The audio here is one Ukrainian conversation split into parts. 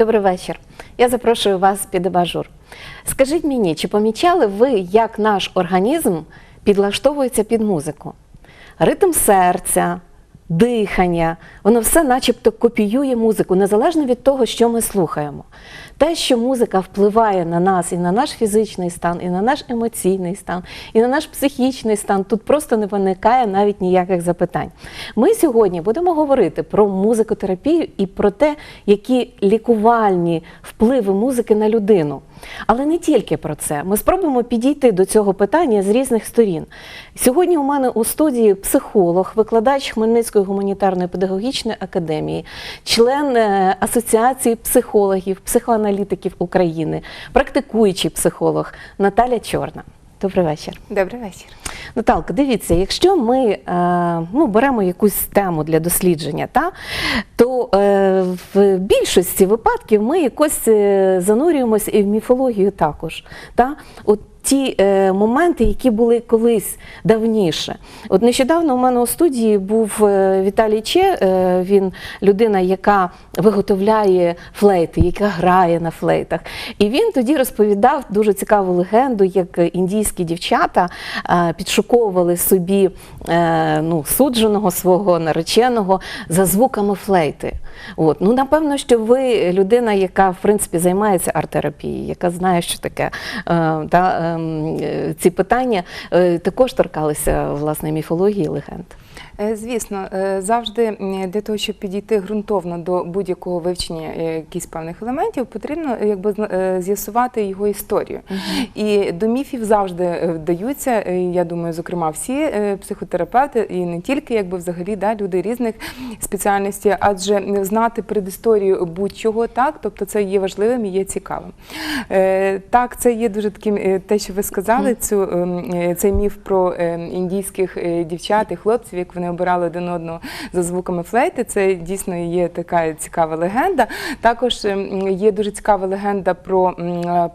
Добрий вечір. Я запрошую вас під абажур. Скажіть мені, чи помічали ви, як наш організм підлаштовується під музику? Ритм серця, дихання, воно все начебто копіює музику, незалежно від того, що ми слухаємо. Те, що музика впливає на нас і на наш фізичний стан, і на наш емоційний стан, і на наш психічний стан, тут просто не виникає навіть ніяких запитань. Ми сьогодні будемо говорити про музикотерапію і про те, які лікувальні впливи музики на людину. Але не тільки про це. Ми спробуємо підійти до цього питання з різних сторін. Сьогодні у мене у студії психолог, викладач Хмельницької гуманітарної педагогічної академії, член е, Асоціації психологів, психоаналітиків України, практикуючий психолог Наталя Чорна. Добрий вечір. Добрий вечір. Наталка, дивіться, якщо ми е, ну, беремо якусь тему для дослідження, та, то е, в більшості випадків ми якось занурюємось занурюємося і в міфологію також. Та? От ті е, моменти, які були колись давніше. От нещодавно у мене у студії був е, Віталій Че, е, він людина, яка виготовляє флейти, яка грає на флейтах. І він тоді розповідав дуже цікаву легенду, як індійські дівчата е, підшуковували собі е, ну, судженого свого нареченого за звуками флейти. От. Ну, напевно, що ви людина, яка в принципі займається арт-терапією, яка знає, що таке е, та, ем, е, ці питання, е, також торкалися власне міфології легенд. Е, Звісно, е, завжди для того, щоб підійти ґрунтовно до будь-якого вивчення е, якихось певних елементів, потрібно якби з'ясувати його історію. І до міфів завжди вдаються. Я думаю, зокрема, всі психотерапевти, і не тільки якби взагалі да, люди різних спеціальностей, адже знати предісторію будь-чого так, тобто це є важливим і є цікавим. Так, це є дуже таким, те, що ви сказали, цю ем, цей міф про е, індійських дівчат і хлопців, як вони обирали один одного за звуками флейти. Це дійсно є така цікава легенда. Також ем, є дуже цікава легенда про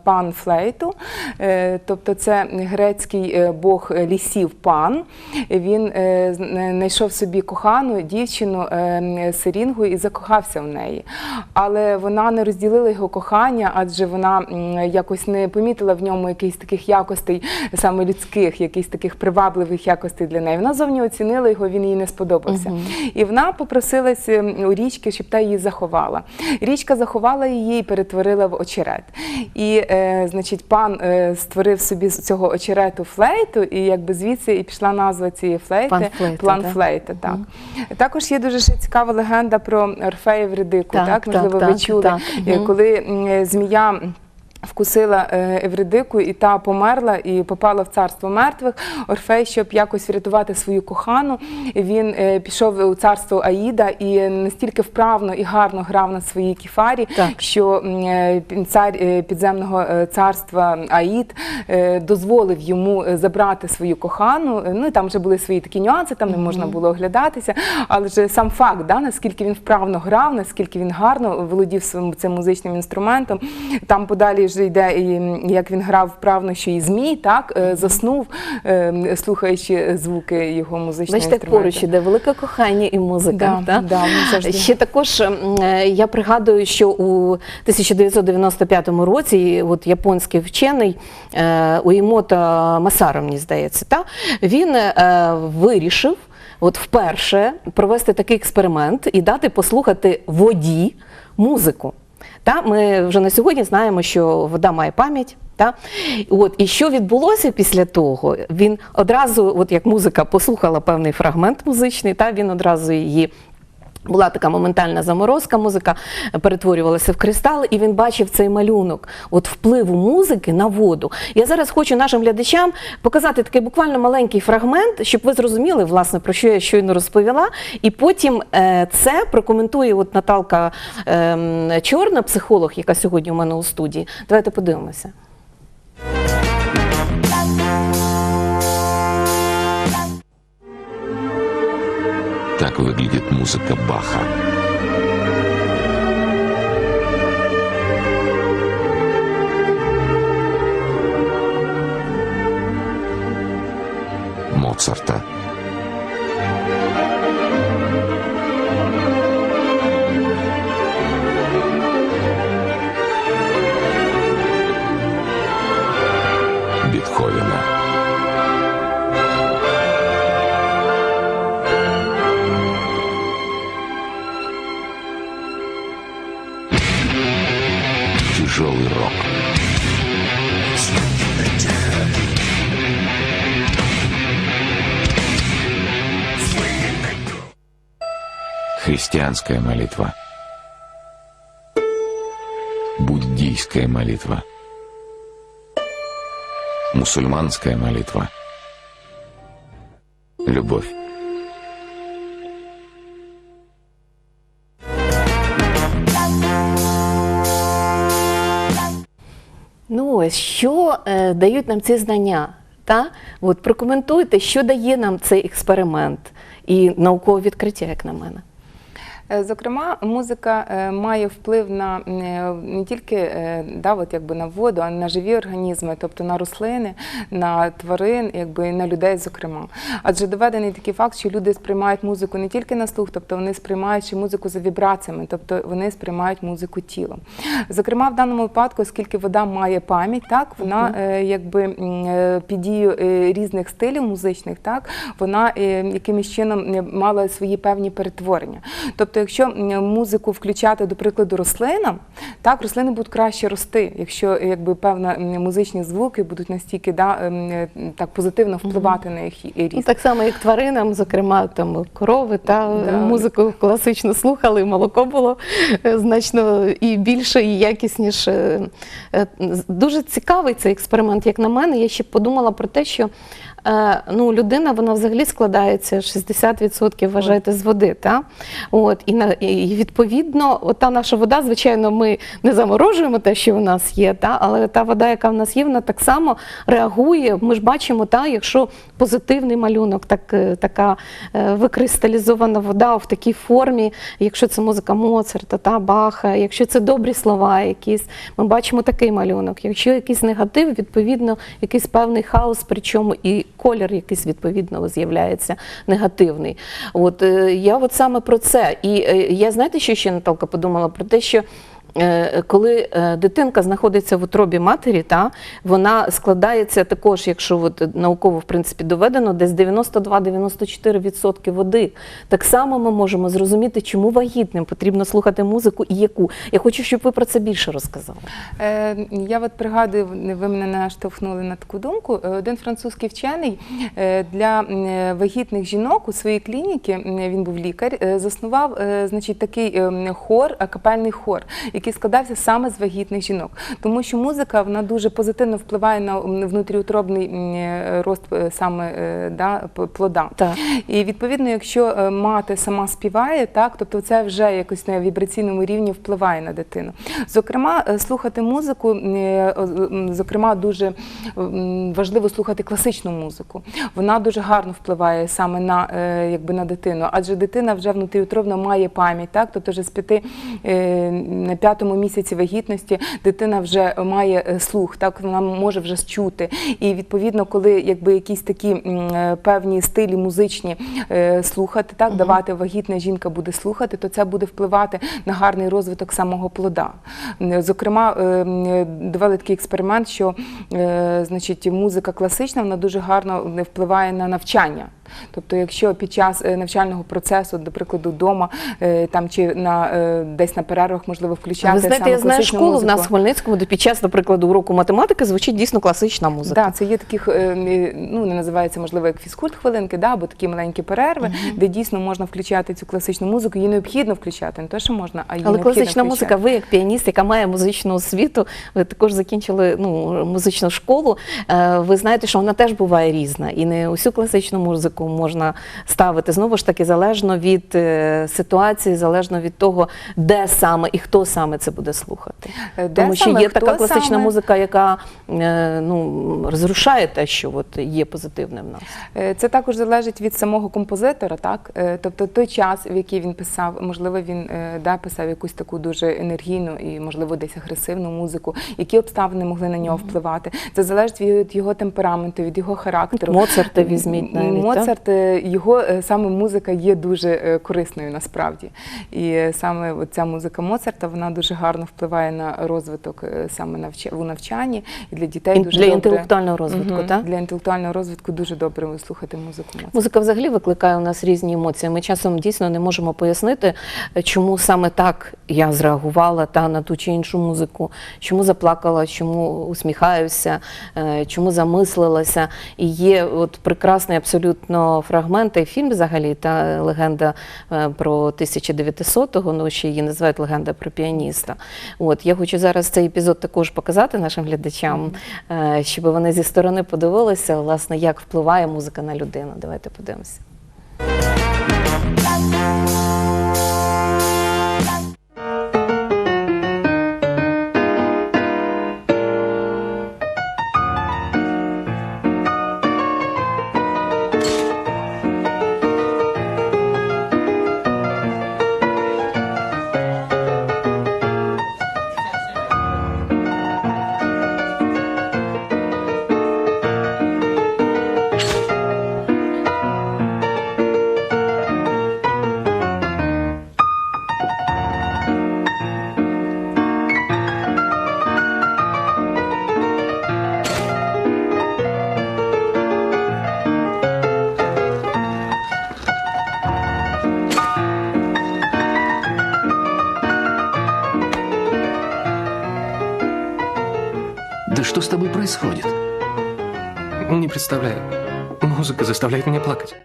пан флейту, Е, тобто це грецький е, бог лісів пан. Він е, знайшов собі кохану дівчину Серінгу і закохався в неї. Але вона не розділила його кохання, адже вона якось не помітила в ньому якихось таких якостей, саме людських, якихось таких привабливих якостей для неї. Вона зовні оцінила його, він їй не сподобався. І вона попросилась ем, у річки, щоб та її заховала. Річка заховала її і перетворила в очерет. І, е, значить, пан е, створив собі з цього очерету флейту, і якби звідси і пішла назва цієї флейти Пан флейта, план так? флейти. Так. Також є дуже цікава легенда про Орфея Евридику. Так, Так, так, можливо, ви так, чули, так. Е, коли е, змія. Вкусила е, Евридику, і та померла і попала в царство мертвих. Орфей, щоб якось врятувати свою кохану, він е, пішов у царство Аїда і настільки вправно і гарно грав на своїй кіфарі, Так. що е, цар підземного царства Аїд дозволив йому забрати свою кохану. Ну там вже були свої такі нюанси, там не можна було оглядатися. Але ж сам факт, да, наскільки він вправно грав, наскільки він гарно володів своїм цим музичним інструментом. Там подалі вже йде як він грав вправно, що і змій, так е, заснув, е, слухаючи звуки його музичного Бачите, інструменту. поруч іде велике кохання і музика. Да, та? да. Ще також е, я пригадую, що у 1995 році от японський вчений е, Уїмота Масаро, мені здається, та, він вирішив от вперше провести такий експеримент і дати послухати воді музику. Та, ми вже на сьогодні знаємо, що вода має пам'ять. Та? От, і що відбулося після того? Він одразу, от як музика послухала певний фрагмент музичний, та, він одразу її. Була така моментальна заморозка, музика перетворювалася в кристали, і він бачив цей малюнок от впливу музики на воду. Я зараз хочу нашим глядачам показати такий буквально маленький фрагмент, щоб ви зрозуміли, власне, про що я щойно розповіла. І потім е, це прокоментує от Наталка е, Чорна, психолог, яка сьогодні у мене у студії. Давайте подивимося. Так выглядит музыка Баха. Христианская молитва. Буддийская молитва. Мусульманская молитва. Любовь. Ну ось що е, дають нам ці знання? Та? От, прокоментуйте, що дає нам цей експеримент і наукове відкриття, як на мене. Е, Зокрема, музика е, має вплив на е, не тільки да, от якби на воду, а й на живі організми, тобто на рослини, на тварин, якби на людей, зокрема. Адже доведений такий факт, що люди сприймають музику не тільки на слух, тобто вони сприймають ще музику за вібраціями, тобто вони сприймають музику тілом. Зокрема, в даному випадку, оскільки вода має пам'ять, так вона якби під дією різних стилів музичних, так вона якимось чином мала свої певні перетворення. Тобто, якщо музику включати, до прикладу, рослинам, так рослини будуть краще рости, якщо е, якби певна музичні звуки будуть настільки да, е, так позитивно впливати на їх і- Ну, ріст. так само, як тваринам, зокрема, там корови та Да. музику класично слухали, молоко було е, значно і більше, і якісніше. Е, Дуже цікавий цей експеримент, як на мене. Я ще подумала про те, що е, ну, людина вона взагалі складається 60% вважаєте з води. Та? От, і, на, і відповідно, от та наша вода, звичайно, ми не заморожуємо те, що у нас є, та? але та вода, яка в нас є, вона так само реагує. Ми ж бачимо, та, якщо позитивний малюнок, так, е, така е, викристалізована вода в такій формі, якщо це музика Моцарта, та, Баха, якщо це добрі слова якісь, ми бачимо такий малюнок. Якщо якийсь негатив, відповідно, якийсь певний хаос, причому і колір якийсь відповідно з'являється негативний. От е, я от саме про це. І е, я знаєте, що ще Наталка подумала про те, що. Е, Коли е, дитинка знаходиться в утробі матері, та вона складається також, якщо от науково в принципі доведено, десь 92-94% води. Так само ми можемо зрозуміти, чому вагітним потрібно слухати музику і яку. Я хочу, щоб ви про це більше розказали. Е, Я от пригадую, ви мене наштовхнули на таку думку. Е, Один французький вчений для вагітних жінок у своїй клініці, він був лікар, заснував значить, такий ем, хор, капельний хор, який який складався саме з вагітних жінок, тому що музика вона дуже позитивно впливає на внутріутробний е, рост е, саме е, да, плода. Так. І відповідно, якщо мати сама співає, так тобто це вже якось на вібраційному рівні впливає на дитину. Зокрема, слухати музику, зокрема, дуже важливо слухати класичну музику. Вона дуже гарно впливає саме на якби на дитину, адже дитина вже внутріутробно має пам'ять, так тобто вже з п'яти на п'ять. 9-му місяці вагітності дитина вже має е, слух, так вона може вже чути. І відповідно, коли якби якісь такі е, певні стилі музичні е, слухати, так угу. давати вагітна жінка буде слухати, то це буде впливати на гарний розвиток самого плода. Зокрема, довели такий експеримент, що значить музика класична, вона дуже гарно впливає на навчання. Тобто, якщо під час е, навчального процесу, до прикладу, вдома е, там чи на е, десь на перервах можливо включати Ви знаєте, саме я знаю школу музику. в нас в Хмельницькому, де під час, наприклад, уроку математики звучить дійсно класична музика. Да, це є таких, ну не називається можливо як фізкульт хвилинки, да, або такі маленькі перерви, де дійсно можна включати цю класичну музику. Її необхідно включати, не те, що можна, а її Але класична включати. музика, ви як піаніст, яка має музичну освіту, ви також закінчили ну, музичну школу. Ви знаєте, що вона теж буває різна, і не усю класичну музику можна ставити. Знову ж таки, залежно від е, ситуації, залежно від того, де саме і хто саме це буде слухати. Е, де Тому що саме, є така класична саме? музика, яка е, ну, розрушає те, що от є позитивним в нас. Це також залежить від самого композитора, так тобто той час, в який він писав, можливо, він да, писав якусь таку дуже енергійну і, можливо, десь агресивну музику, які обставини могли на нього впливати. Це залежить від його темпераменту, від його характеру. Моцарта візьміть навіть, Моцарт Моцарт, е, його е, саме музика є дуже е, корисною насправді. І саме ця музика Моцарта вона дуже гарно впливає на розвиток саме у навчанні і для дітей дуже для добре. інтелектуального розвитку, так? Для інтелектуального розвитку дуже добре слухати музику Моцарта. Музика взагалі викликає у нас різні емоції. Ми часом дійсно не можемо пояснити, чому саме так я зреагувала та на ту чи іншу музику, чому заплакала, чому усміхаюся, чому замислилася. І є от прекрасний абсолютно фрагмент фрагменти. фільм взагалі, та легенда е, про 1900-го, ну ще її називають легенда про піаніста. От я хочу зараз цей епізод також показати нашим глядачам, е, щоб вони зі сторони подивилися, власне, як впливає музика на людину. Давайте подивимося. Что с тобой происходит? Не представляю. Музыка заставляет меня плакать.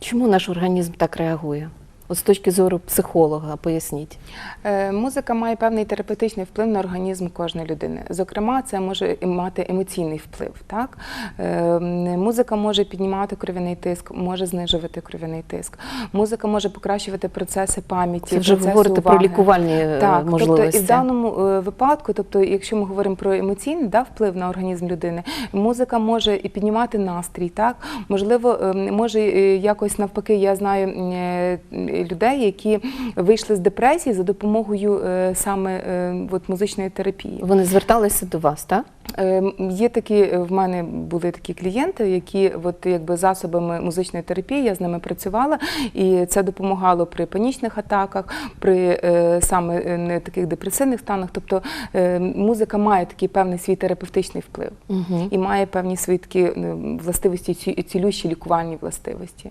Чому наш організм так реагує? От з точки зору психолога, поясніть. Е, Музика має певний терапевтичний вплив на організм кожної людини. Зокрема, це може мати емоційний вплив. Так? Е, Музика може піднімати кров'яний тиск, може знижувати кров'яний тиск. Музика може покращувати процеси пам'яті. Це вже процеси говорите про лікувальні е, Так, можливості. тобто і в даному випадку, тобто, якщо ми говоримо про емоційний да, вплив на організм людини, музика може і піднімати настрій, так можливо, е, може якось навпаки, я знаю людей, які вийшли з депресії за допомогою е, саме е, от, музичної терапії. Вони зверталися до вас, так? Е, Є такі е, в мене були такі клієнти, які от якби засобами музичної терапії я з ними працювала, і це допомагало при панічних атаках, при е, саме не таких депресивних станах. Тобто музика має такий певний свій терапевтичний вплив Угу. і має певні свої такі властивості, ці- цілющі лікувальні властивості.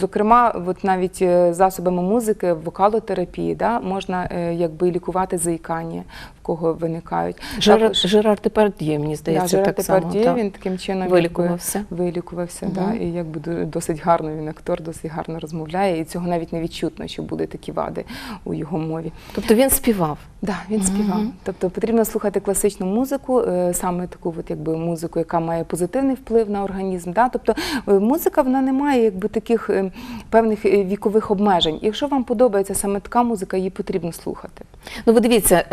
Зокрема, от навіть засобами музики, вокалотерапії, да, можна якби лікувати заїкання, кого виникають. Жерар, Також- Жерар Депард'є, мені Да, здається, Жерар так само. Депард'є, так. він таким чином Вилікувався. Якби, вилікувався, Мгм. да, і якби досить гарно він актор, досить гарно розмовляє, і цього навіть не відчутно, що буде такі вади у його мові. Тобто він співав. Да, він співав. Тобто потрібно слухати класичну музику, е, саме таку от, якби, музику, яка має позитивний вплив на організм. Да? Тобто е, музика вона не має якби, таких е, певних вікових обмежень. Якщо вам подобається саме така музика, її потрібно слухати. Ну, ви дивіться,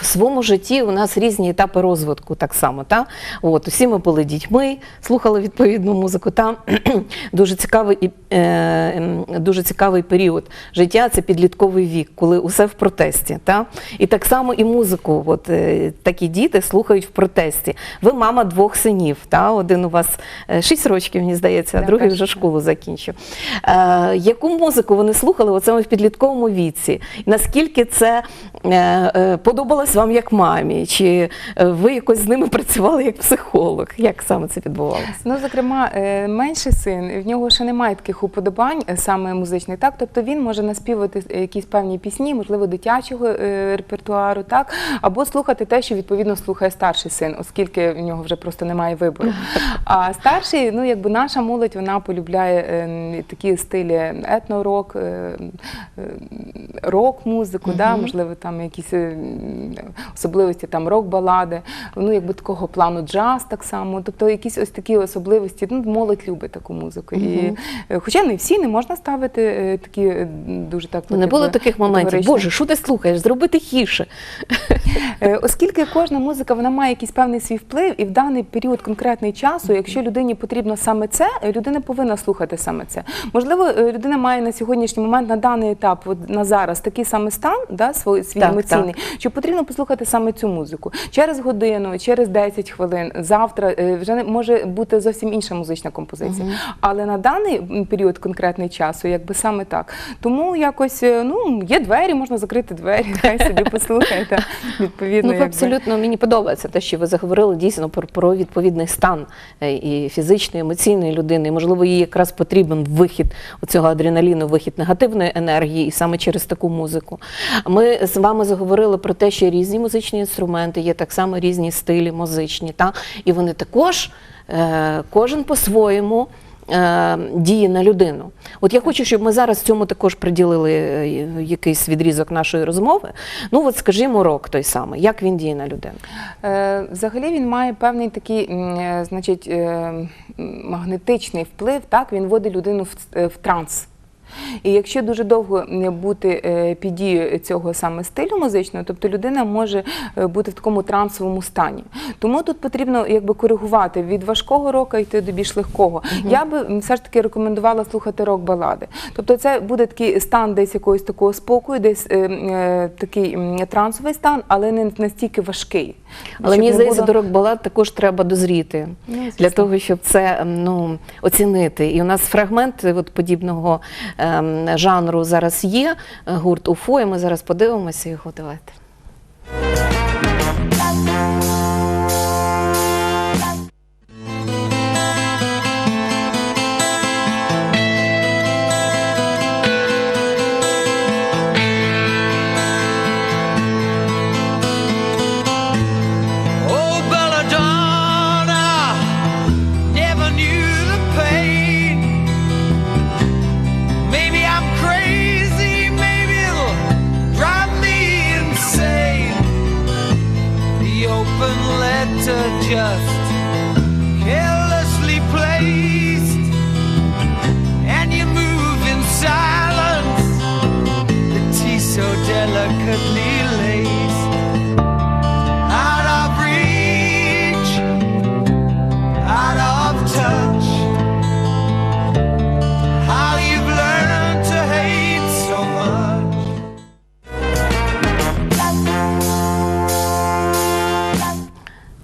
в своєму житті у нас різні етапи розвитку так само. Та? От, усі ми були дітьми, слухали відповідну музику. Там дуже цікавий, е, ем, дуже цікавий період життя це підлітковий вік, коли усе в протесті. Та? І так само і музику. От, е, такі діти слухають в протесті. Ви мама двох синів. Та? Один у вас 6 років, мені здається, а другий вже школу закінчив. Е, яку музику вони слухали саме в підлітковому віці? Наскільки це е, е, подобалось вам як мамі? Чи е, ви якось з ними працювали як психолог? Як саме це відбувалося? Ну, зокрема, е, менший син, в нього ще немає таких уподобань е, саме музичних, так? Тобто він може наспівати якісь певні пісні, можливо, дитячого репертуару, так? Або слухати те, що відповідно слухає старший син, оскільки в нього вже просто немає вибору. А старший, ну якби наша молодь, вона полюбляє такі стилі етнорок, рок-музику, да? можливо, там якісь особливості там рок-балади, ну якби такого плану джаз так само. Тобто якісь ось такі особливості. Ну, молодь любить таку музику. І е, Хоча не всі не можна ставити е, такі е, дуже так. Ну, не було таких моментів. Боже, що ти слухаєш? Зроби тихіше. Оскільки кожна музика вона має якийсь певний свій вплив, і в даний період конкретний часу, якщо людині потрібно саме це, людина повинна слухати саме це. Можливо, людина має на сьогоднішній момент на даний етап, от на зараз такий самий стан, да, свій, свій Так, емоційний, що потрібно послухати саме цю музику. Через годину, через 10 хвилин, завтра е, вже може бути зовсім інша музична композиція. Але на даний період конкретний часу, якби саме так. Тому якось е, ну є двері, можна закрити двері, хай собі послухайте. Відповідно, Ну, абсолютно мені подобається те, що ви заговорили дійсно про, про відповідний стан е, і фізичної, і емоційної людини. І, можливо, їй якраз потрібен вихід цього адреналіну, вихід негативної енергії, і саме через таку музику. Ми з вами заговорили про те, що різні музичні інструменти, є так само різні стилі музичні, та? і вони також е, кожен по-своєму. е, Діє на людину. От я хочу, щоб ми зараз цьому також приділили е, якийсь відрізок нашої розмови. Ну, от скажімо, рок той самий, як він діє на людину. Е, Взагалі він має певний такий, е, значить, е, магнетичний вплив. Так він вводить людину в, е, в транс. І якщо дуже довго не бути е, під дією цього саме стилю музичного, тобто людина може е, бути в такому трансовому стані. Тому тут потрібно якби коригувати від важкого рока йти до більш легкого. Я би все ж таки рекомендувала слухати рок-балади. Тобто це буде такий стан десь якогось такого спокою, десь е, е, такий трансовий стан, але не настільки важкий. Але мені здається, було- до рок-балад також треба дозріти Ну, для того, щоб це ну, оцінити. І у нас фрагмент от, подібного жанру зараз є, е, гурт УФО, і ми зараз подивимося його. Давайте.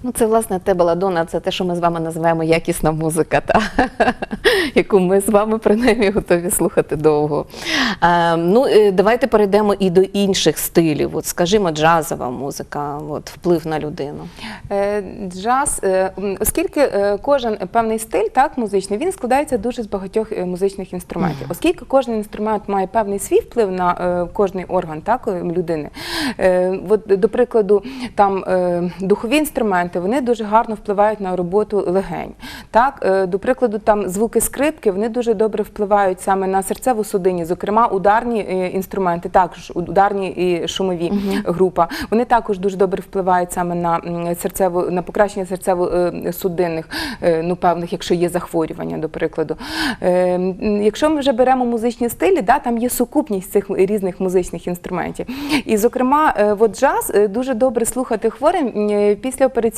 Ну, це власне те баладона, це те, що ми з вами називаємо якісна музика, та? яку ми з вами принаймні готові слухати довго. Е, ну, е, давайте перейдемо і до інших стилів. От, скажімо, джазова музика, от, вплив на людину. Е, Джаз, е, оскільки е, кожен певний стиль, так, музичний, він складається дуже з багатьох е, музичних інструментів. Оскільки кожен інструмент має певний свій вплив на е, кожний орган так, людини. Е, От, до прикладу, там е, духові інструменти вони дуже гарно впливають на роботу легень. Так, е, до прикладу, там звуки скрипки вони дуже добре впливають саме на серцеву судині, зокрема, ударні е, інструменти, також ударні і шумові група. Вони також дуже добре впливають саме на серцеву, на покращення серцево-судинних, е, ну певних, якщо є захворювання, до прикладу. Якщо ми вже беремо музичні стилі, да, там є сукупність цих різних музичних інструментів. І, зокрема, от джаз дуже добре слухати хворим м, е,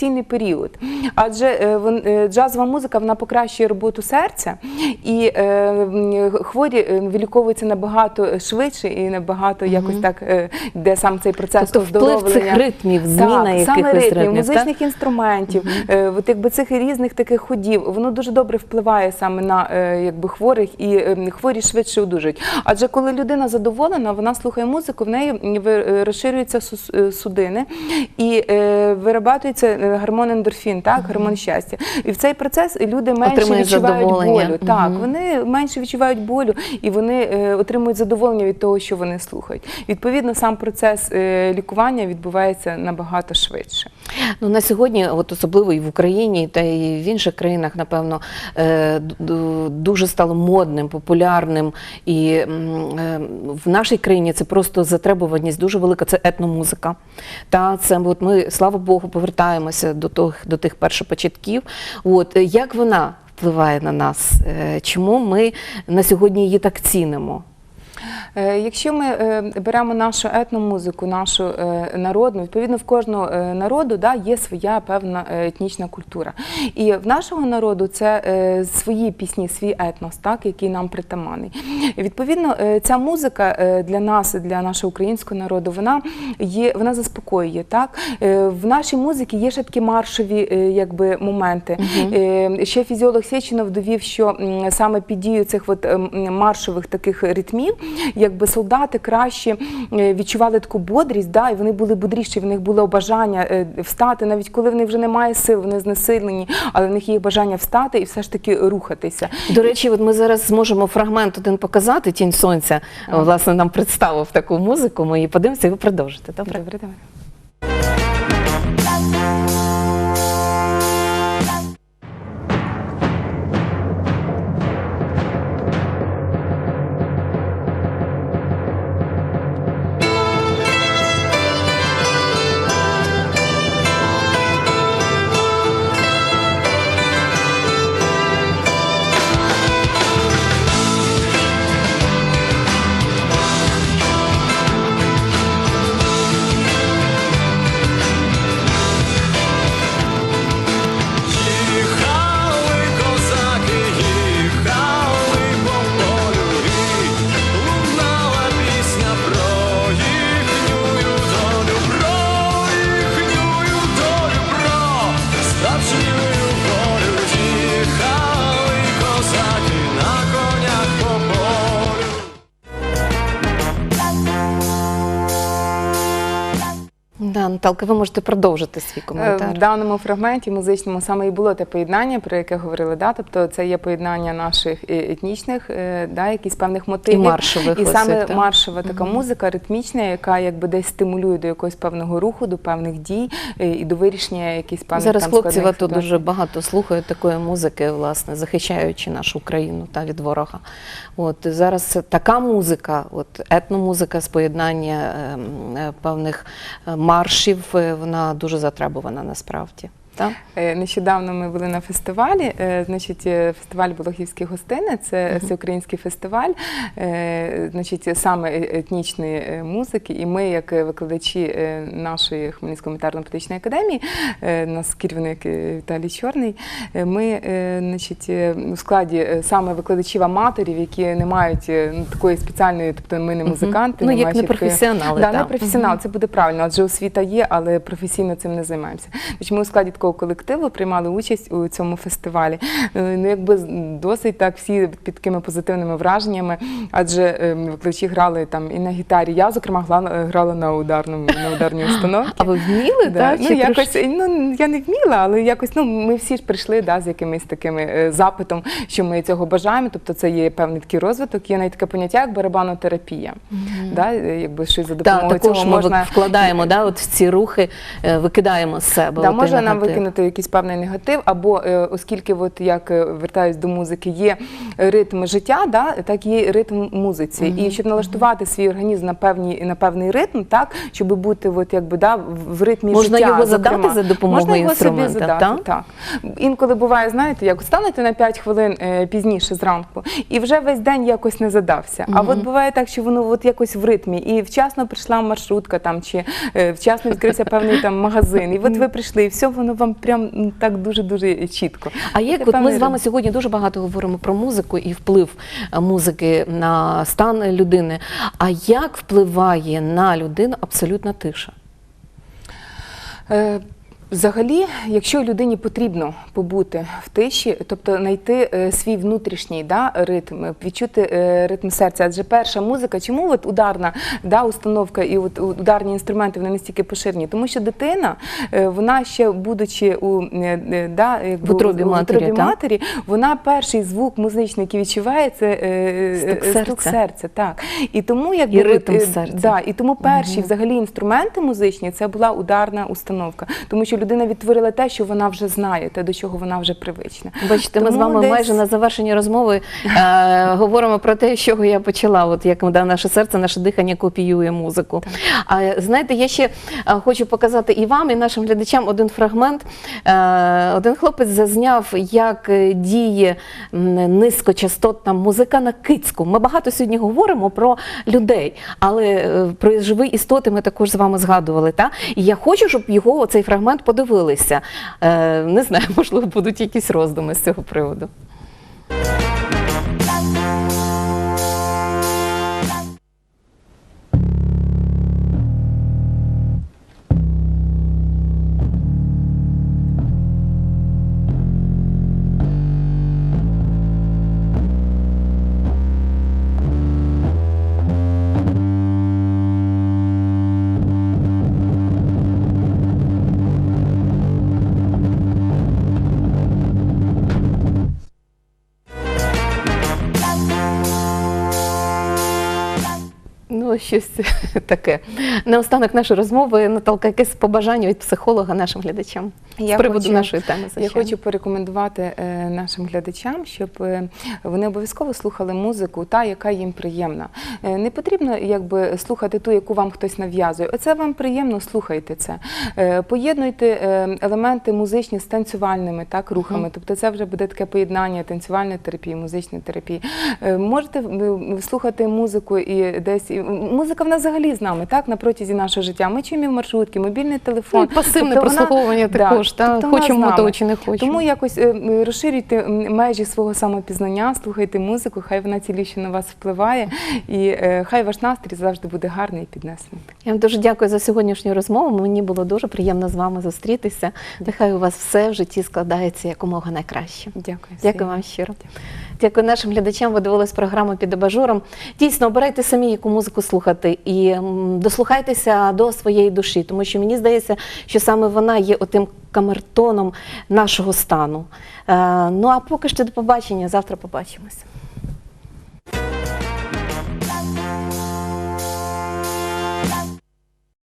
післяопераційний період. Адже е, е, джазова музика вона покращує роботу серця, і е, хворі виліковуються набагато швидше і набагато якось так, де сам цей процес Тобто вплив цих ритмів, зміна так, саме ритмів, ритмів, музичних інструментів, от якби цих різних таких ходів, воно дуже добре впливає саме на якби хворих і хворі швидше одужують. Адже коли людина задоволена, вона слухає музику, в неї розширюються судини і вирабатується гормон ендорфін, так, гормон щастя. І в цей процес люди менше Отримують відчувають болю. Так, вони менше відчувають болю і вони е, отримують задоволення від того, що вони слухають. Відповідно, сам процес е, лікування відбувається набагато швидше. Ну, на сьогодні, от особливо і в Україні, та і в інших країнах, напевно, е, дуже стало модним, популярним. І е, в нашій країні це просто затребуваність дуже велика. Це етномузика. Та це от ми, слава Богу, повертаємося до тих, до тих першопочатків. От е, як вона впливає на нас? Е, Чому ми на сьогодні її так цінимо? Е, Якщо ми е, беремо нашу етномузику, нашу е, народну, відповідно в кожного народу да, є своя певна етнічна культура. І в нашого народу це свої пісні, свій етнос, так, який нам притаманний. І, Відповідно, ця музика для нас, для нашого українського народу, вона є, вона заспокоює. Так? В нашій музиці є ще такі маршові якби, моменти. Е, Ще фізіолог Сєчинов довів, що саме під дією цих от, маршових таких ритмів, якби солдати краще е, відчували таку бодрість, да, і вони були бодріші, в них було бажання е, встати, навіть коли в них вже немає сил, вони знесилені, але в них є бажання встати і все ж таки рухатися. До речі, от ми зараз зможемо фрагмент один показати. Тінь сонця власне нам представив таку музику. Ми її подивимося, і ви продовжите. Добре? Добре, давай. Наталка, ви можете продовжити свій Е, коментар. В даному фрагменті музичному саме і було те поєднання, про яке говорили. Да? Тобто це є поєднання наших е, етнічних, е, да, якісь певних мотивів. маршових І саме так? маршова така музика, ритмічна, яка якби десь стимулює до якогось певного руху, до певних дій і до вирішення якихось певних Зараз там, хлопці в АТО дуже багато слухають такої музики, власне, захищаючи нашу Україну та від ворога. От зараз така музика, от етномузика з поєднання ем, е, певних маршів, вона дуже затребувана насправді. Так? Е, Нещодавно ми були на фестивалі. е, Значить, е, фестиваль Болохівські гостини це всеукраїнський фестиваль, значить, саме етнічної музики. І ми, як викладачі нашої Хмельницької метарно-політичної академії, нас керівник Віталій Чорний. Ми, значить, у складі саме викладачів аматорів, які не мають ну, такої спеціальної, тобто ми не музиканти, Ну, як не професіонали, Да, так. не професіонал, це буде правильно, адже освіта є, але професійно цим не займаємося. Значить, ми у складі такого колективу приймали участь у цьому фестивалі. Е, Ну, якби досить так всі під такими позитивними враженнями, адже е, викладачі грали там і на гітарі. Я, зокрема, грала, на ударному на ударній установці. А ви вміли? Да, так? ну, Чи якось, трошки? ну, я не вміла, але якось ну, ми всі ж прийшли да, з якимось такими е, запитом, що ми цього бажаємо. Тобто це є певний такий розвиток, є навіть таке поняття, як барабанотерапія. Да, е, якби щось за допомогою також цього ми можна вкладаємо да, от в ці рухи, викидаємо з себе. Да, може нам. Викинути якийсь певний негатив, або е, оскільки, от як е, вертаюсь до музики, є ритм життя, да, так і є ритм музиці. І щоб налаштувати свій організм на певні на певний ритм, так щоб бути от якби да в ритмі Можна життя. його задати зокрема. за допомогою Можна його собі задати, так? так. Інколи буває, знаєте, як станете на 5 хвилин е, пізніше зранку, і вже весь день якось не задався. А от буває так, що воно от якось в ритмі, і вчасно прийшла маршрутка там, чи е, вчасно відкрився певний там магазин. І от ви прийшли, і все воно вам прям так дуже-дуже чітко. А як от ми з вами сьогодні дуже багато говоримо про музику і вплив е, музики на стан людини. А як впливає на людину абсолютна тиша? Взагалі, якщо людині потрібно побути в тиші, тобто знайти е, свій внутрішній да, ритм, відчути е, ритм серця, адже перша музика, чому от ударна да, установка і от ударні інструменти вони настільки поширені? Тому що дитина, е, вона ще будучи у да, якби, В утробі матері, матері, вона перший звук музичний, який відчуває, це Стук е, серця. серця. Так. І тому якби І ритм серця. Да, і тому перші взагалі інструменти музичні це була ударна установка, тому що людина відтворила те, що вона вже знає, те, до чого вона вже привична. Бачите, ми з вами десь- майже на завершенні розмови е, говоримо про те, з чого я почала. От як да, наше серце, наше дихання копіює музику. А знаєте, я ще е, хочу показати і вам, і нашим глядачам один фрагмент. Е, один хлопець зазняв, як е, діє низькочастотна музика на кицьку. Ми багато сьогодні говоримо про людей, але е, про живі істоти ми також з вами згадували. Та? І я хочу, щоб його цей фрагмент подивилися. Е, не знаю, можливо, будуть якісь роздуми з цього приводу. Щось таке. Наостанок нашої розмови, Наталка, якесь побажання від психолога нашим глядачам з приводу хочу- нашої теми. Я хочу порекомендувати е, нашим глядачам, щоб е, вони обов'язково слухали музику, та яка їм приємна. Е, не потрібно якби слухати ту, яку вам хтось нав'язує. Оце вам приємно, слухайте це. Поєднуйте елементи музичні з танцювальними так рухами. Тобто, це вже буде таке поєднання танцювальної терапії, музичної терапії. Можете слухати музику і десь музика в нас взагалі з нами, так на протязі нашого життя. Ми чуємо в маршрутки, мобільний телефон. Ну, пасивне Тобто вона- прослуховування також, та, тобто хочемо нами. того чи не хочемо. Тому якось е, розширюйте межі свого самопізнання, слухайте музику, хай вона ціліше на вас впливає, і е, хай ваш настрій завжди буде гарний і піднесений. Я вам дуже дякую за сьогоднішню розмову. Мені було дуже приємно з вами зустрітися. Нехай у вас все в житті складається якомога найкраще. Дякую. Дякую всім. вам щиро. Дякую нашим глядачам. Ви дивились програму під абажуром. Дійсно, обирайте самі, яку музику слухати, і дослухайтеся до своєї душі, тому що мені здається, що саме вона є отим камертоном нашого стану. Е, ну а поки що до побачення. Завтра побачимося.